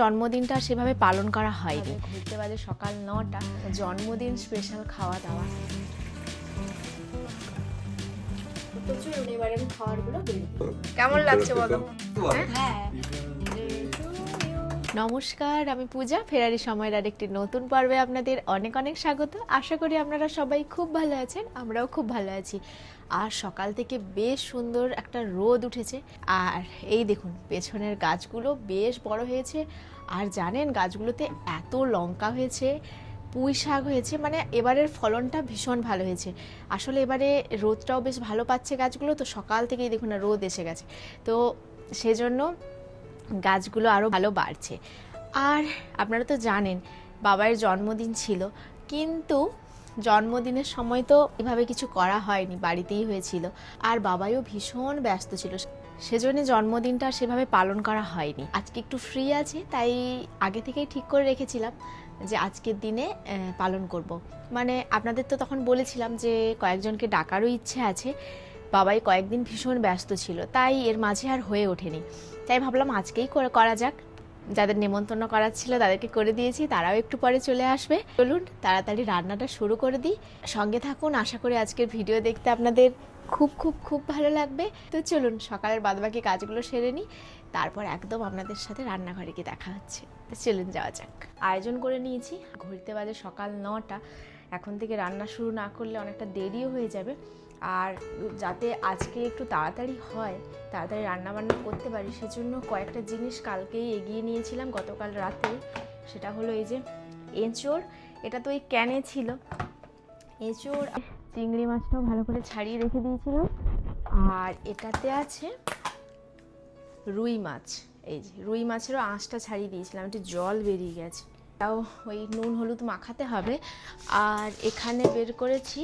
জন্মদিনটা সেভাবে পালন করা হয়নি। ঘুরতে বাজে সকাল নটা জন্মদিন স্পেশাল খাওয়া দাওয়া। এবারে আমি খাবারগুলো কেমন লাগছে বলো? হ্যাঁ? নমস্কার আমি পূজা। ফেরারি সময়ের আরেকটি নতুন পর্বে আপনাদের অনেক অনেক স্বাগত। আশা করি আপনারা সবাই খুব ভালো আছেন আমরাও খুব ভালো আছি। আর সকাল থেকে বেশ সুন্দর একটা রোদ উঠেছে। আর এই দেখুন পেছনের গাছগুলো বেশ বড় হয়েছে। আর জানেন গাছগুলোতে এত লঙ্কা হয়েছে, পুঁই শাক হয়েছে মানে এবারের ফলনটা ভীষণ ভালো হয়েছে। আসলে এবারে রোদটাও বেশ ভালো পাচ্ছে গাছগুলো, তো সকাল থেকেই দেখুন না রোদ এসে গেছে। তো সেজন্য গাছগুলো আরও ভালো বাড়ছে। আর আপনারা তো জানেন, বাবার জন্মদিন ছিল, কিন্তু জন্মদিনের সময় তো এভাবে কিছু করা হয়নি, বাড়িতেই হয়েছিল। আর বাবাইও ভীষণ ব্যস্ত ছিল। সেজন্য জন্মদিনটা সেভাবে পালন করা হয়নি। আজকে একটু ফ্রি আছে, তাই আগে থেকেই ঠিক করে রেখেছিলাম যে আজকের দিনে পালন করব। মানে আপনাদের তো তখন বলেছিলাম যে কয়েকজনকে ডাকারও ইচ্ছে আছে, বাবাই কয়েকদিন ভীষণ ব্যস্ত ছিল, তাই এর মাঝে আর হয়ে ওঠেনি। তাই ভাবলাম আজকেই করে- করা যাক। যাদের নেমন্তন্ন করার ছিল তাদেরকে করে দিয়েছি, তারাও একটু পরে চলে আসবে। চলুন, তাড়াতাড়ি রান্নাটা শুরু করে দিই। সঙ্গে থাকুন, আশা করি আজকের ভিডিও দেখতে আপনাদের খুব খুব খুব ভালো লাগবে। তো চলুন, সকালের বাদবাকি কাজগুলো সেরে নিই। তারপর একদম আপনাদের সাথে রান্নাঘরে গিয়ে দেখা হচ্ছে। তো চলুন যাওয়া যাক। আয়োজন করে নিয়েছি। ঘুরতে বাজে সকাল নটা। এখন থেকে রান্না শুরু না করলে অনেকটা দেরিও হয়ে যাবে। আর যাতে আজকে একটু তাড়াতাড়ি হয়, তাড়াতাড়ি রান্না বান্না করতে পারি, সেজন্য কয়েকটা জিনিস কালকেই এগিয়ে নিয়েছিলাম গতকাল রাতে। সেটা হলো এই যে এঁচোড়। এটা তো এই ক্যানে ছিল। এঁচোড় চিংড়ি মাছটাও ভালো করে ছাড়িয়ে রেখে দিয়েছিলাম। আর এটাতে আছে রুই মাছ। এই যে, রুই মাছেরও আঁশটা ছাড়িয়ে দিয়েছিলাম, একটু জল বেরিয়ে গেছে। তাও ওই নুন হলুদ মাখাতে হবে। আর এখানে বের করেছি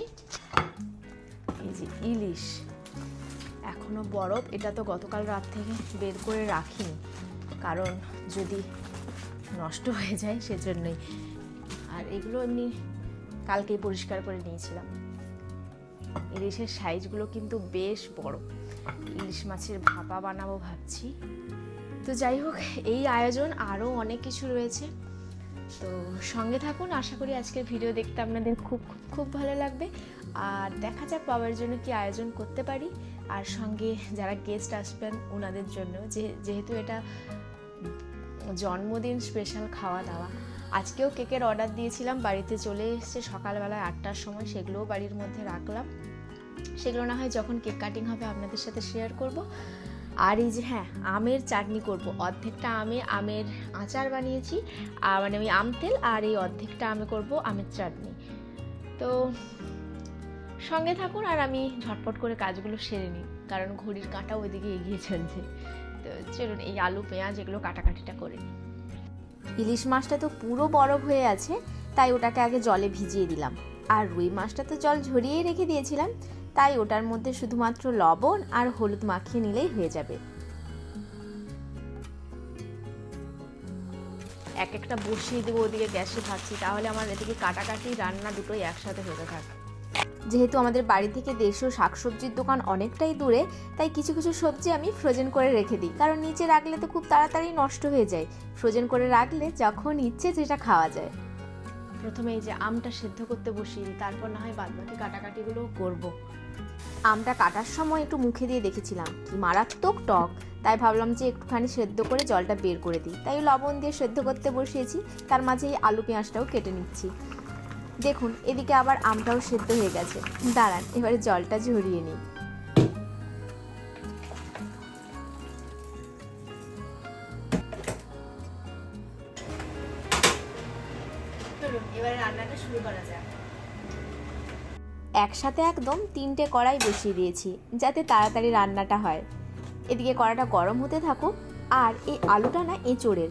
এই যে ইলিশ। এখনও বরফ, এটা তো গতকাল রাত থেকে বের করে রাখিনি। কারণ যদি নষ্ট হয়ে যায়, সেজন্যই। আর এগুলো এমনি কালকেই পরিষ্কার করে নিয়েছিলাম। ইলিশের সাইজগুলো কিন্তু বেশ বড়। ইলিশ মাছের ভাপা বানাবো ভাবছি। তো যাই হোক, এই আয়োজন আরও অনেক কিছু রয়েছে। তো সঙ্গে থাকুন, আশা করি আজকের ভিডিও দেখতে আপনাদের খুব খুব খুব ভালো লাগবে। আর দেখা যাক বাবার জন্য কি আয়োজন করতে পারি। আর সঙ্গে যারা গেস্ট আসবেন, ওনাদের জন্য যে, যেহেতু এটা জন্মদিন স্পেশাল খাওয়া দাওয়া আজকেও কেকের অর্ডার দিয়েছিলাম, বাড়িতে চলে এসেছে সকালবেলায় আটটার সময়, সেগুলোও বাড়ির মধ্যে রাখলাম। সেগুলো না হয় যখন কেক কাটিং হবে আপনাদের সাথে শেয়ার করব। আর এই যে হ্যাঁ আমের চাটনি করব। অর্ধেকটা আমে আমের আচার বানিয়েছি। আর মানে আমি আম তেল আর এই অর্ধেকটা আমে করব আমের চাটনি। তো সঙ্গে থাকুন আর আমি ঝটপট করে কাজগুলো সেরে নিই, কারণ ঘড়ির কাঁটা ওইদিকে এগিয়ে চলছে। তো চলুন, এই আলু, পেঁয়াজ এগুলো কাটাকাটিটা করে নিই। ইলিশ মাছটা তো পুরো বরফ হয়ে আছে, তাই ওটাকে আগে জলে ভিজিয়ে দিলাম। আর রুই মাছটা তো জল ঝরিয়েই রেখে দিয়েছিলাম, তাই ওটার মধ্যে শুধুমাত্র লবণ আর হলুদ মাখিয়ে নিলেই হয়ে যাবে। এক একটা বসিয়ে দেবো ওদিকে গ্যাসে ভাবছি তাহলে আমার এদিকে কাটাকাটি রান্না দুটোই একসাথে হতে থাকে। যেহেতু আমাদের বাড়ি থেকে দেশীয় শাকসবজির দোকান অনেকটাই দূরে তাই কিছু কিছু সবজি আমি ফ্রোজেন করে রেখে দিই। কারণ নিচে রাখলে তো খুব তাড়াতাড়ি নষ্ট হয়ে যায়। ফ্রোজেন করে রাখলে যখন ইচ্ছে যেটা খাওয়া যায়। প্রথমে এই যে আমটা সেদ্ধ করতে বসিয়ে দিই তারপর না হয় বাদবাকি কাটাকাটিগুলো করব। আমটা কাটার সময় একটু মুখে দিয়ে দেখেছিলাম কি মারাত্মক টক। তাই ভাবলাম যে একটুখানি সেদ্ধ করে জলটা বের করে দিই। তাই লবণ দিয়ে সেদ্ধ করতে বসিয়েছি তার মাঝে এই আলু পেঁয়াজটাও কেটে নিচ্ছি। দেখুন এদিকে আবার আমটাও সেদ্ধ হয়ে গেছে। দাঁড়ান এবারে জলটা ঝরিয়ে নিই। এবারে রান্নাটা শুরু করা যাক। একসাথে একদম তিনটে কড়াই বসিয়ে দিয়েছি যাতে তাড়াতাড়ি রান্নাটা হয়। এদিকে কড়াটা গরম হতে থাকুক আর এই আলুটা না এঁচোড়ের।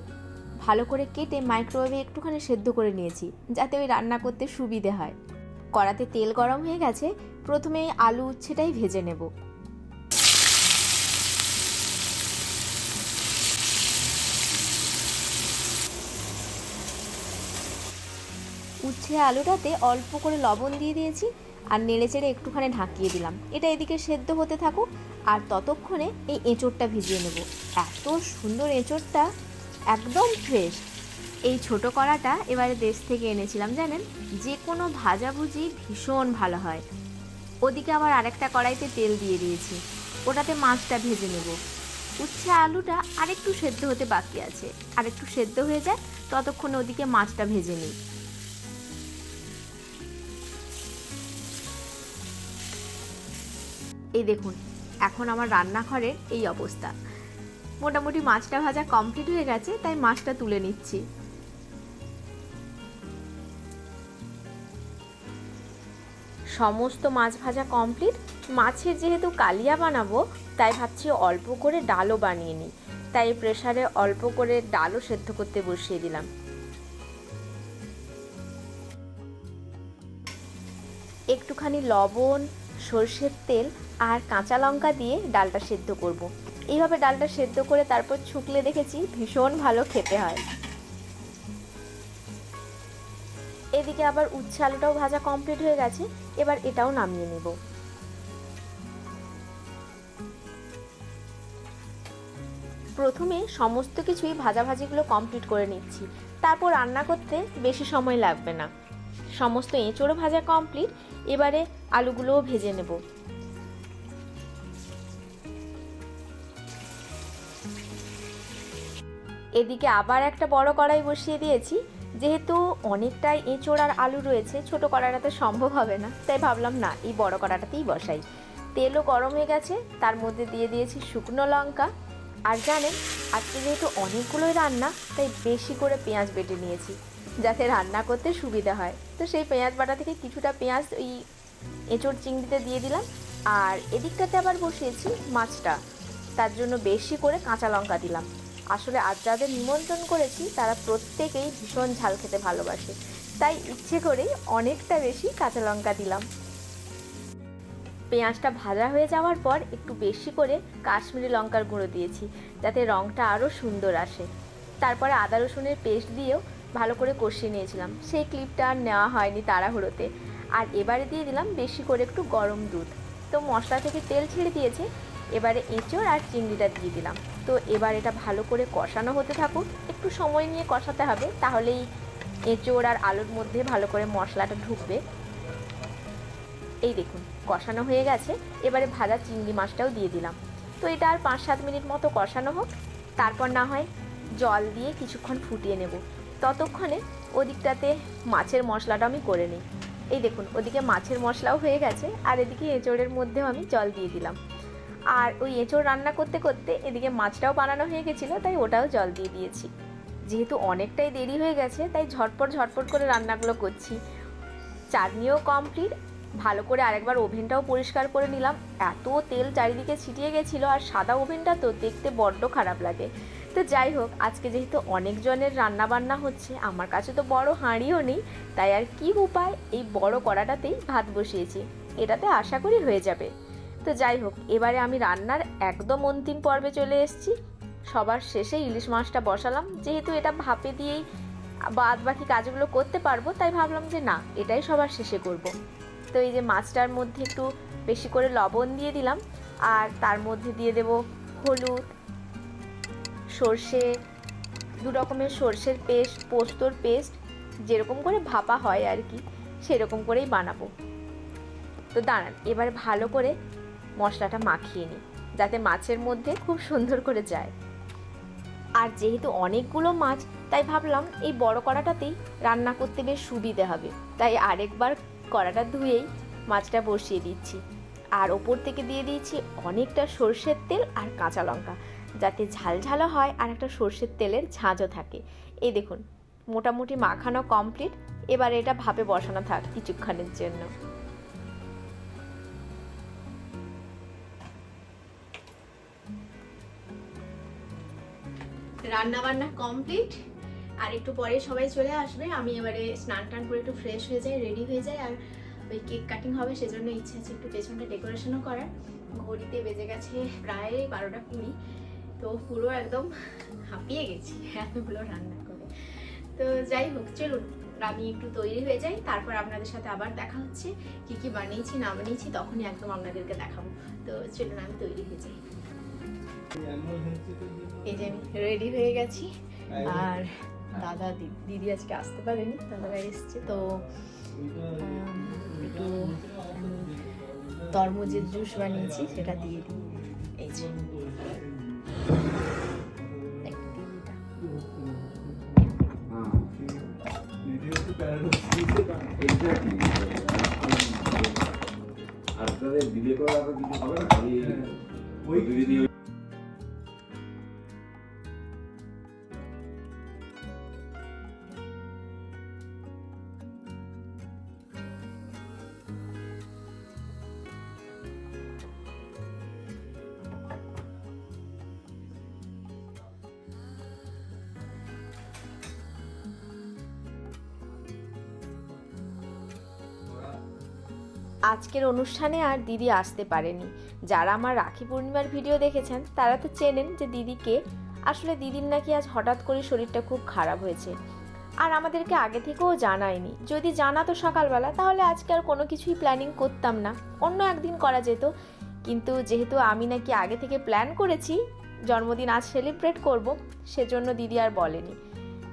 ভালো করে কেটে মাইক্রোওয়েভে একটুখানি সেদ্ধ করে নিয়েছি, যাতে ওই রান্না করতে সুবিধে হয়। কড়াতে তেল গরম হয়ে গেছে, প্রথমে আলু উচ্ছেটাই ভেজে নেব। উচ্ছে আলুটাতে অল্প করে লবণ দিয়ে দিয়েছি, আর নেড়ে চেড়ে একটুখানি ঢাকিয়ে দিলাম। এটা এদিকে সেদ্ধ হতে থাকুক, আর ততক্ষণে এই এঁচোড়টা ভিজিয়ে নেব। এত সুন্দর এঁচোড়টা! একদম ফ্রেশ এই ছোট কড়াটা এবারে দেশ থেকে এনেছিলাম, জানেন? যে কোনো ভাজাভুজি ভীষণ ভালো হয়। ওদিকে আবার আরেকটা কড়াইতে তেল দিয়ে দিয়েছি। ওটাতে মাছটা ভেজে নেব। উচ্ছে আলুটা আরেকটু সেদ্ধ হতে বাকি আছে। আরেকটু সেদ্ধ হয়ে যায়, ততক্ষণ ওদিকে মাছটা ভেজে নিই। এই দেখুন, এখন আমার রান্নাঘরের এই অবস্থা। মোটামুটি মাছটা ভাজা কমপ্লিট হয়ে গেছে, তাই মাছটা তুলে নিচ্ছি। সমস্ত মাছ ভাজা কমপ্লিট। মাছের যেহেতু কালিয়া বানাবো, তাই ভাবছি অল্প করে ডালও বানিয়ে নিই। তাই প্রেসারে অল্প করে ডালও সেদ্ধ করতে বসিয়ে দিলাম। একটুখানি লবণ, সর্ষের তেল আর কাঁচা লঙ্কা দিয়ে ডালটা সেদ্ধ করব। এইভাবে ডালটা সেদ্ধ করে তারপর ছুকলে দেখেছি ভীষণ ভালো খেতে হয়। এদিকে আবার উচ্ছে আলুটাও ভাজা কমপ্লিট হয়ে গেছে, এবার এটাও নামিয়ে নেব। প্রথমে সমস্ত কিছুই ভাজাভাজিগুলো কমপ্লিট করে নিচ্ছি, তারপর রান্না করতে বেশি সময় লাগবে না। সমস্ত এঁচড়ও ভাজা কমপ্লিট এবারে আলুগুলোও ভেজে নেব। এদিকে আবার একটা বড় কড়াই বসিয়ে দিয়েছি। যেহেতু অনেকটাই এঁচড় আর আলু রয়েছে, ছোট কড়াইটাতে সম্ভব হবে না। তাই ভাবলাম, না, এই বড় কড়াটাতেই বসাই। তেলও গরম হয়ে গেছে, তার মধ্যে দিয়ে দিয়েছি শুকনো লঙ্কা। আর জানেন, আজকে যেহেতু অনেকগুলোই রান্না, তাই বেশি করে পেঁয়াজ বেটে নিয়েছি, যাতে রান্না করতে সুবিধা হয়। তো সেই পেঁয়াজ বাটা থেকে কিছুটা পেঁয়াজ ওই এঁচড় চিংড়িতে দিয়ে দিলাম। আর এদিকটাতে আবার বসিয়েছি মাছটা। তার জন্য বেশি করে কাঁচা লঙ্কা দিলাম। আসলে আজ যাদের নিমন্ত্রণ করেছি, তারা প্রত্যেকেই ভীষণ ঝাল খেতে ভালোবাসে। তাই ইচ্ছে করেই অনেকটা বেশি কাঁচা লঙ্কা দিলাম। পেঁয়াজটা ভাজা হয়ে যাওয়ার পর একটু বেশি করে কাশ্মীরি লঙ্কার গুঁড়ো দিয়েছি, যাতে রঙটা আরও সুন্দর আসে। তারপরে আদা রসুনের পেস্ট দিয়েও ভালো করে কষিয়ে নিয়েছিলাম। সেই ক্লিপটা আর নেওয়া হয়নি তাড়াহুড়োতে। আর এবারে দিয়ে দিলাম বেশি করে একটু গরম দুধ। তো মশলা থেকে তেল ছেড়ে দিয়েছে, এবারে এঁচড় আর চিংড়িটা দিয়ে দিলাম। তো এবার এটা ভালো করে কষানো হতে থাকুক। একটু সময় নিয়ে কষাতে হবে, তাহলেই এঁচোড় আর আলুর মধ্যে ভালো করে মশলাটা ঢুকবে। এই দেখুন, কষানো হয়ে গেছে। এবারে ভাজা চিংড়ি মাছটাও দিয়ে দিলাম। তো এটা আর পাঁচ সাত মিনিট মতো কষানো হোক। তারপর না হয় জল দিয়ে কিছুক্ষণ ফুটিয়ে নেব। ততক্ষণে ওদিকটাতে মাছের মশলাটা আমি করে নিই। এই দেখুন, ওদিকে মাছের মশলাও হয়ে গেছে, আর এদিকে এঁচোড়ের মধ্যেও আমি জল দিয়ে দিলাম। আর ওই এঁচড় রান্না করতে করতে এদিকে মাছটাও বানানো হয়ে গেছিল, তাই ওটাও জল দিয়ে দিয়েছি। যেহেতু অনেকটাই দেরি হয়ে গেছে, তাই ঝটপট ঝটপট করে রান্নাগুলো করছি। চাটনিও কমপ্লিট ভালো করে আরেকবার ওভেনটাও পরিষ্কার করে নিলাম। এত তেল চারিদিকে ছিটিয়ে গেছিল, আর সাদা ওভেনটা তো দেখতে বড্ড খারাপ লাগে। তো যাই হোক, আজকে যেহেতু অনেকজনের রান্না বান্না হচ্ছে, আমার কাছে তো বড় হাঁড়িও নেই, তাই আর কি উপায়, এই বড় কড়াটাতেই ভাত বসিয়েছি। এটাতে আশা করি হয়ে যাবে। তো যাই হোক, এবারে আমি রান্নার একদম অন্তিম পর্বে চলে এসেছি। সবার শেষে ইলিশ মাছটা বসালাম। যেহেতু এটা ভাপে দিয়েই বাদ বাকি কাজগুলো করতে পারব, তাই ভাবলাম যে না, এটাই সবার শেষে করব। তো এই যে মাছটার মধ্যে একটু বেশি করে লবণ দিয়ে দিলাম, আর তার মধ্যে দিয়ে দেব হলুদ, সর্ষে, দু রকমের সর্ষের পেস্ট, পোস্তর পেস্ট, যেরকম করে ভাপা হয় আর কি, সেরকম করেই বানাবো। তো দাঁড়ান, এবার ভালো করে মশলাটা মাখিয়ে নিই, যাতে মাছের মধ্যে খুব সুন্দর করে যায়। আর যেহেতু অনেকগুলো মাছ, তাই ভাবলাম এই বড় কড়াটাতেই রান্না করতে বেশ সুবিধে হবে। তাই আরেকবার কড়াটা ধুয়েই মাছটা বসিয়ে দিচ্ছি। আর ওপর থেকে দিয়ে দিয়েছি অনেকটা সর্ষের তেল আর কাঁচা লঙ্কা, যাতে ঝালঝালো হয় আর একটা সর্ষের তেলের ঝাঁঝও থাকে। এই দেখুন, মোটামুটি মাখানো কমপ্লিট এবার এটা ভাপে বসানো থাক কিছুক্ষণের জন্য। রান্না বান্না কমপ্লিট আর একটু পরে সবাই চলে আসবে। আমি এবারে স্নান টান করে একটু ফ্রেশ হয়ে যাই রেডি হয়ে যাই। আর ওই কেক কাটিং হবে, সেজন্য ইচ্ছে আছে একটু পেছনটা ডেকোরেশনও করার। ঘড়িতে বেজে গেছে প্রায় বারোটা কুড়ি। তো পুরো একদম হাঁপিয়ে গেছি এতগুলো রান্না করে। তো যাই হোক, চলুন। আমি একটু তৈরি হয়ে যাই, তারপর আপনাদের সাথে আবার দেখা হচ্ছে। কি কি বানিয়েছি, না বানিয়েছি, তখনই একদম আপনাদেরকে দেখাবো। তো চলুন, আমি তৈরি হয়ে যাই। এই যে আমি রেডি হয়ে গেছি। আর দাদা দি- দিদি আজকে আসতে পারেনি দাদারা এসছে তো একটু তরমুজের জুস বানিয়েছি সেটা দিয়ে দিই। এই যে। আপনাদের দিলে করে আরও কিছু হবে না ওই যদি আজকের অনুষ্ঠানে আর দিদি আসতে পারেনি। যারা আমার রাখি পূর্ণিমার ভিডিও দেখেছেন, তারা তো চেনেন যে দিদিকে। আসলে দিদির নাকি আজ হঠাৎ করে শরীরটা খুব খারাপ হয়েছে। আর আমাদেরকে আগে থেকেও জানায়নি। যদি জানাতো সকালবেলা, তাহলে আজকে আর কোনো কিছুই প্ল্যানিং করতাম না। অন্য একদিন করা যেত। কিন্তু যেহেতু আমি নাকি আগে থেকে প্ল্যান করেছি, জন্মদিন আজ সেলিব্রেট করব, সেজন্য দিদি আর বলেনি।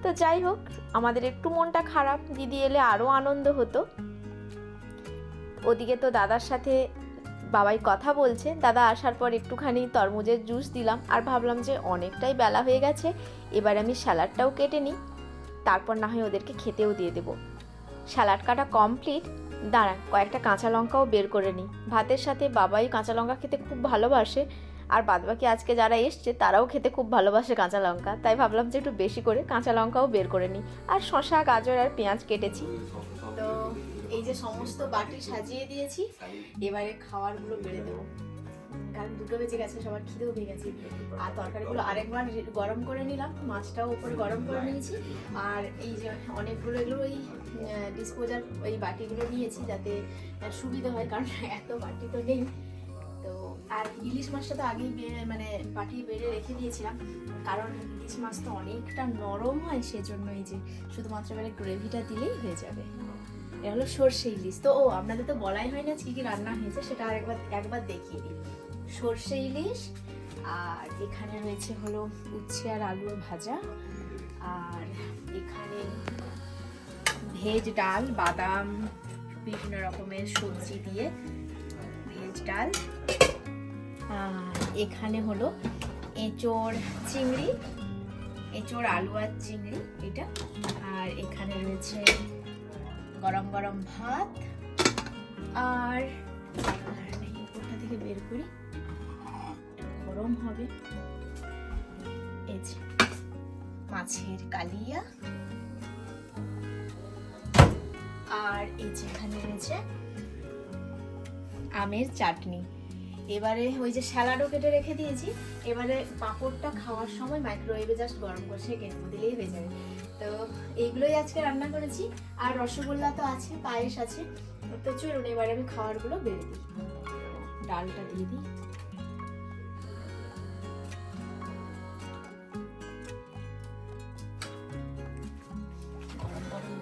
তো যাই হোক, আমাদের একটু মনটা খারাপ। দিদি এলে আরও আনন্দ হতো। ওদিকে তো দাদার সাথে বাবাই কথা বলছে দাদা আসার পর একটুখানি তরমুজের জুস দিলাম আর ভাবলাম যে অনেকটাই বেলা হয়ে গেছে, এবার আমি স্যালাডটাও কেটে নিই। তারপর না হয় ওদেরকে খেতেও দিয়ে দেবো। স্যালাড কাটা কমপ্লিট। দাঁড়ান, কয়েকটা কাঁচা লঙ্কাও বের করে নিই। ভাতের সাথে বাবাই কাঁচা লঙ্কা খেতে খুব ভালোবাসে, আর বাদবাকি আজকে যারা এসছে তারাও খেতে খুব ভালোবাসে কাঁচা লঙ্কা। তাই ভাবলাম যে একটু বেশি করে কাঁচা লঙ্কাও বের করে নিই। আর শশা গাজর আর পেঁয়াজ কেটেছি। তো এই যে সমস্ত বাটি সাজিয়ে দিয়েছি, এবারে খাবারগুলো বেড়ে দেবো। কারণ দুটো বেজে গেছে, সবার খিদেও পেয়ে গেছে। আর তরকারিগুলো আরেকবার গরম করে নিলাম, মাছটাও উপরে গরম করে নিয়েছি। আর এই যে অনেকগুলো এগুলো ওই ডিসপোজাল ওই বাটিগুলো নিয়েছি যাতে সুবিধা হয়, কারণ এত বাটি তো নেই। তো আর ইলিশ মাছটা তো আগেই মানে বাটি বেড়ে রেখে দিয়েছিলাম। কারণ ইলিশ মাছ তো অনেকটা নরম হয়, সেজন্য এই যে শুধুমাত্র এবারে গ্রেভিটা দিলেই হয়ে যাবে। এটা হলো সর্ষে ইলিশ। তো ও, আপনাদের তো বলাই হয় না কি কি রান্না হয়েছে, সেটা আরেকবার, একবার দেখিয়ে দিই। সর্ষে ইলিশ, আর এখানে রয়েছে হলো উচ্ছে আর আলুর ভাজা, আর এখানে ভেজ ডাল, বাদাম, বিভিন্ন রকমের সবজি দিয়ে ভেজ ডাল। এখানে হলো এঁচোড় চিংড়ি, এঁচোড় আলু আর চিংড়ি এটা। আর এখানে রয়েছে গরম গরম ভাত আর থেকে বের করি। গরম হবে। মাছের কালিয়া। আর এই যেখানে রয়েছে আমের চাটনি। এবারে ওই যে স্যালাডও কেটে রেখে দিয়েছি। এবারে পাঁপড়টা খাওয়ার সময় মাইক্রোওয়েভে জাস্ট গরম করে সেঁকে দিলেই হয়ে যাবে। তো এইগুলোই আজকে রান্না করেছি। আর রসগোল্লা তো আছে, পায়েস আছে। তো চলুন, এবারে আমি খাবারগুলো বেড়ে দিই। ডালটা দিয়ে দিই।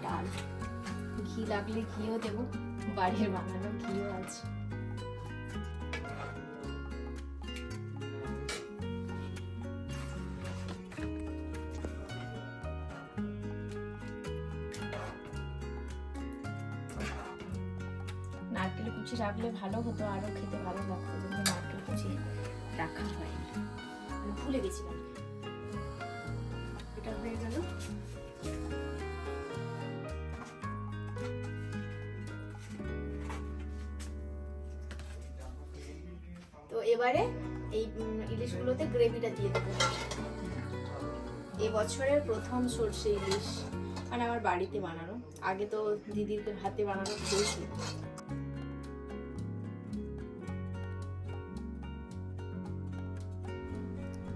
ডাল। ঘি লাগলে ঘিও দেবো। বাড়ির বানানো ঘিও আছে। কুচি রাখলে ভালো হতো, আরও খেতে ভালো লাগতো, কিন্তু নারকেল কুচি রাখা হয়নি। আমি ভুলে গেছিলাম। এটা হয়ে গেল। তো এবারে এই ইলিশগুলোতে গ্রেভিটা দিয়ে দেবো। এবছরের প্রথম সর্ষে ইলিশ। মানে আমার বাড়িতে বানানো। আগে তো দিদির হাতে বানানো খেয়েছি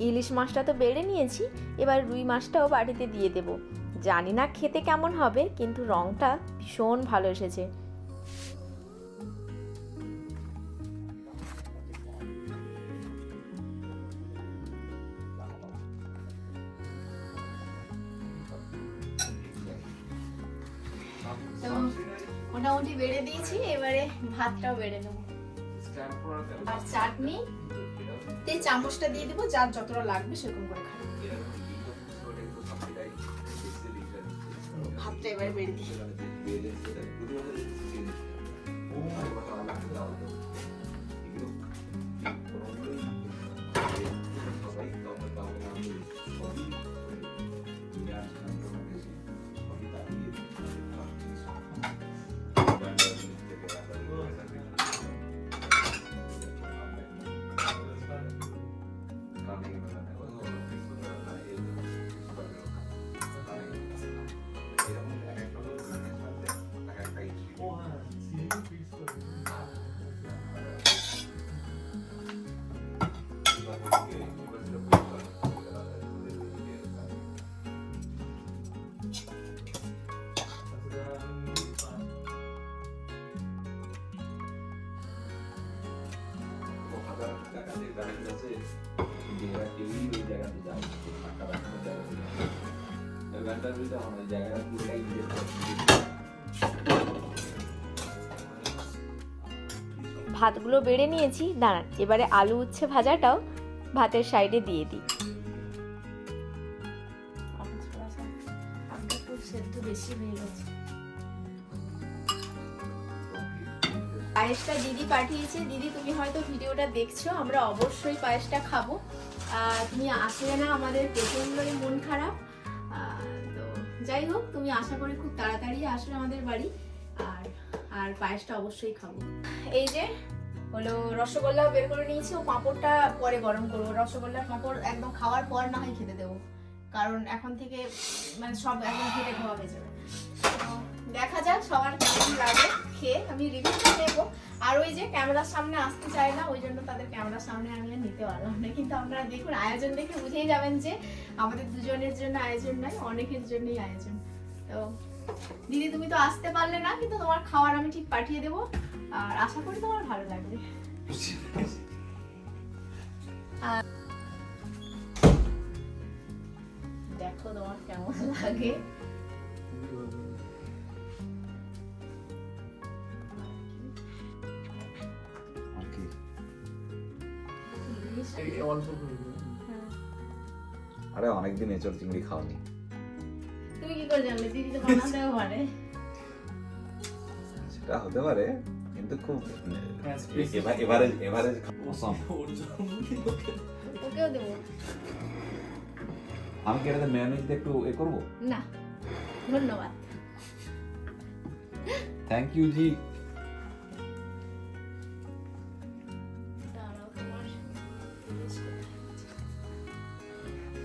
ইলিশ মাছটা তো বেড়ে নিয়েছি এবার রুই মাছটাও বাড়িতে দিয়ে দেব। জানি না খেতে কেমন হবে কিন্তু রংটা ভীষণ ভালো এসেছে। তো মোটামুটি বেড়ে দিয়েছি এবারে ভাতটাও বেড়ে নেব। আর চাটনি তে চামচটা দিয়ে দেবো, যার যতটা লাগবে সেরকম করে খাবে ভাতটা এবার বেড়ে দিই Thank you. ভাতগুলো বেড়ে নিয়েছি, দাঁড়ান, এবারে আলু উচ্ছে ভাজাটাও ভাতের সাইডে দিয়ে দিই। বেশি হয়ে গেছে। পায়েসটা দিদি পাঠিয়েছে। দিদি, তুমি হয়তো ভিডিওটা দেখছ, আমরা অবশ্যই পায়েসটা খাব। তুমি আসলে না আমাদের প্রচন্ডই মন খারাপ। তো যাই হোক, তুমি আশা করি খুব তাড়াতাড়ি আসবে আমাদের বাড়ি। আর আর পায়েসটা অবশ্যই খাব। এই যে, হলো রসগোল্লাও বের করে নিয়েছি, ও পাঁপড়টা পরে গরম করব। রসগোল্লার পাঁপড় একদম খাওয়ার পর না হয় খেতে দেবো। কারণ এখন থেকে মানে সব একদম খেতে খাওয়া হয়ে যাবে। দেখা যাক সবার কেমন লাগে। খেয়ে আমি রিভিউটা নেব। আর ওই যে ক্যামেরার সামনে আসতে চায় না, ওই জন্য তাদের ক্যামেরার সামনে আমি নিতে পারলাম না। কিন্তু আপনারা দেখুন, আয়োজন দেখে বুঝেই যাবেন যে আমাদের দুজনের জন্য আয়োজন নয়, অনেকের জন্যই আয়োজন। তো দিদি, তুমি তো আসতে পারলে না, কিন্তু তোমার খাবার আমি ঠিক পাঠিয়ে দেবো। আর আশা করি তোমার ভালো লাগবে। দেখো তোমার কেমন লাগে। হ্যাঁ। আরে অনেকদিন এঁচড় চিংড়ি খাওয়ানি তুমি কি করে জানলে? দিদি তো বানাতেও পারে। সেটা হতে পারে কিন্তু খুব এবার এবারে এবারে অসম ওকেও দেবো। আমি কি এটাতে মেয়োনিজ একটু এ করব? না। ধন্যবাদ। থ্যাংক ইউ জি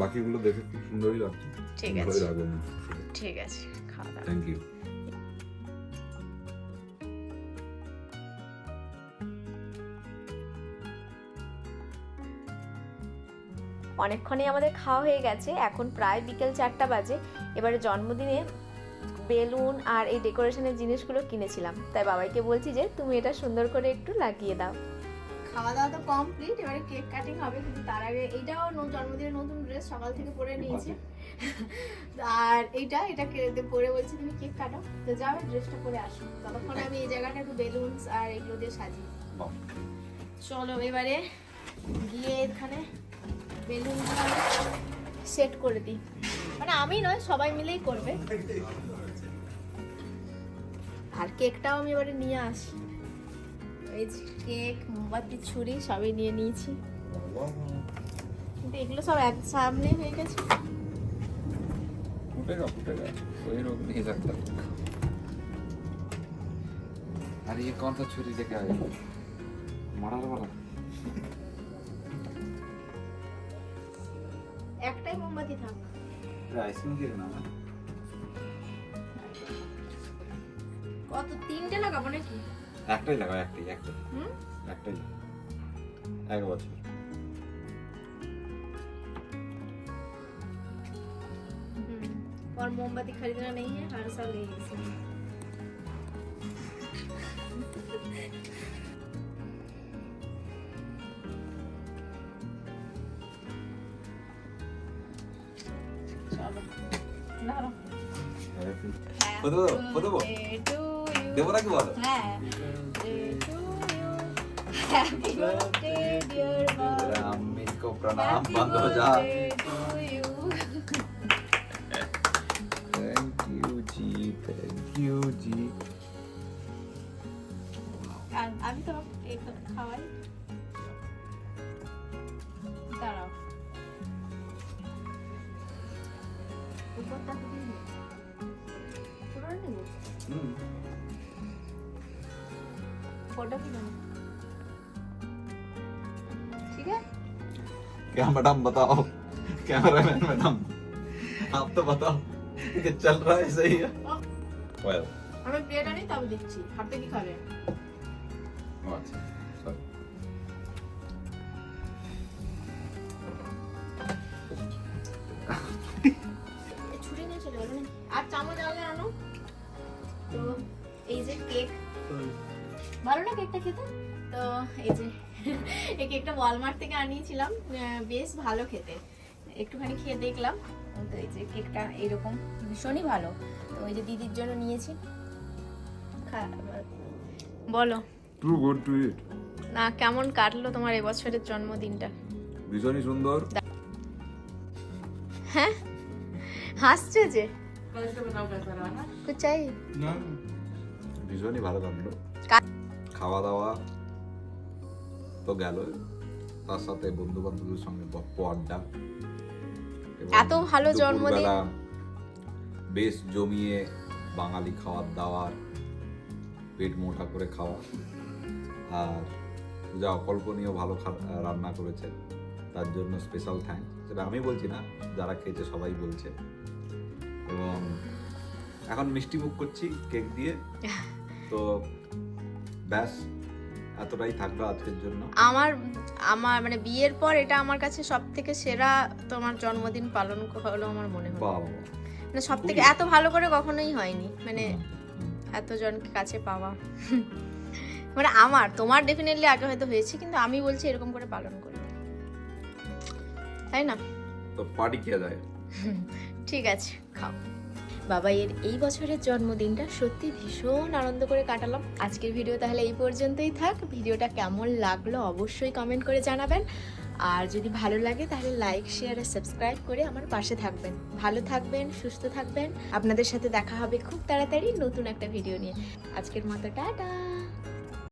বাকিগুলো দেখে খুব সুন্দরই লাগছে। ঠিক আছে। ঠিক আছে খাওয়া দাওয়া। থ্যাংক ইউ অনেকক্ষণই আমাদের খাওয়া হয়ে গেছে। এখন প্রায় বিকেল চারটা বাজে। এবারে জন্মদিনে বেলুন আর এই ডেকোরেশনের জিনিসগুলো কিনেছিলাম। তাই বাবাইকে বলছি যে তুমি এটা সুন্দর করে একটু লাগিয়ে দাও। খাওয়া দাওয়া তো কমপ্লিট এবারে কেক কাটিং হবে কিন্তু তার আগে এইটাও জন্মদিনের নতুন ড্রেস সকাল থেকে পরে নিয়েছি। আর এইটা এটা পরে বলছি তুমি কেক কাটো। তো যাবে ড্রেসটা পরে আসো। ততক্ষণ আমি এই জায়গাটা একটু বেলুনস আর এগুলো দিয়ে সাজিয়ে চলো এবারে গিয়ে এখানে বেলুনগুলো সেট করে দিই। মানে আমি নয় সবাই মিলেই করবে। আর কেকটাও আমি এবারে নিয়ে আসি। এই যে কেক মোমবাতি ছুরি সবই নিয়ে নিয়েছি কিন্তু এগুলো সব এক সামনে হয়ে গেছে फूटेगा फूटेगा कोई रोक नहीं सकता अरे ये कौन सा छुरी लेके आया मर्डर वाला একটাই মোমবাতি থাক आइसक्रीम की ना কত তিনটে লাগাবো নাকি একটাই লাগাও একটাই একটাই হুম একটাই লাগাও। এক বছর হুম और मोमबत्ती खरीदना नहीं है हर साल यही इसलिए চলো দাঁড়াও ফটো দেবো? দেবো নাকি বলো প্রণাম বন্ধ যা thank you ji thank you ji আমি তো খাওয়াই क्या मैडम बताओ कैमरामैन मैडम आप तो बताओ कि चल रहा है सही है वेल আমি প্লেট আনি তবে দিচ্ছি হাতে কি খাবে अच्छा सॉरी এই ছুরি নিয়ে চলে গেলো নাকি? আর চামচ আগে আনো তো এই যে কেক ভালো না কেকটা খেতে তো এই যে এই কেকটা ওয়ালমার্ট থেকে আনিয়েছিলাম বেশ ভালো খেতে। একটুখানি খেয়ে দেখলাম তো এই যে কেকটা এরকম ভীষণই ভালো। তো ওই যে দিদির জন্য নিয়েছি। বলো। টু গুড টু ইট না কেমন কাটলো তোমার এবছরের জন্মদিনটা? ভীষণই সুন্দর। হ্যাঁ? হাসছে যে? কিছু চাই। না ভীষণই ভালো কাটলো। খাওয়া দাওয়া তো গেল। তার সাথে বন্ধু বান্ধবদের সঙ্গে গপ্প আড্ডা এত ভালো জন্মদিন। বেশ জমিয়ে বাঙালি খাওয়ার দাওয়ার পেট মোটা করে খাওয়া। আর যা অকল্পনীয় ভালো খা- রান্না করেছে। তার জন্য স্পেশাল থ্যাঙ্ক সেটা আমি বলছি না যারা খেয়েছে সবাই বলছে। এবং এখন মিষ্টি মুখ করছি কেক দিয়ে। তো ব্যাস এতটাই থাকল আজকের জন্য? আমার আমার মানে বিয়ের পর এটা আমার কাছে সব থেকে সেরা তোমার জন্মদিন পালন হলো আমার মনে হয় বাবা মানে সব থেকে এত ভালো করে কখনোই হয়নি। মানে এতজনকে কাছে পাওয়া। মানে আমার তোমার ডেফিনেটলি আগে হয়তো হয়েছে কিন্তু আমি বলছি এরকম করে পালন করি তাই না? তো পার্টি কিয়া যায়। ঠিক আছে খাও। বাবা এর এই বছরের জন্মদিনটা সত্যি ভীষণ আনন্দ করে কাটালাম। আজকের ভিডিও তাহলে এই পর্যন্তই থাক। ভিডিওটা কেমন লাগল অবশ্যই কমেন্ট করে জানাবেন। আর যদি ভালো লাগে তাহলে লাইক শেয়ার আর সাবস্ক্রাইব করে আমার পাশে থাকবেন। ভালো থাকবেন, সুস্থ থাকবেন। আপনাদের সাথে দেখা হবে খুব তাড়াতাড়ি নতুন একটা ভিডিও নিয়ে। আজকের মতো, টাটা!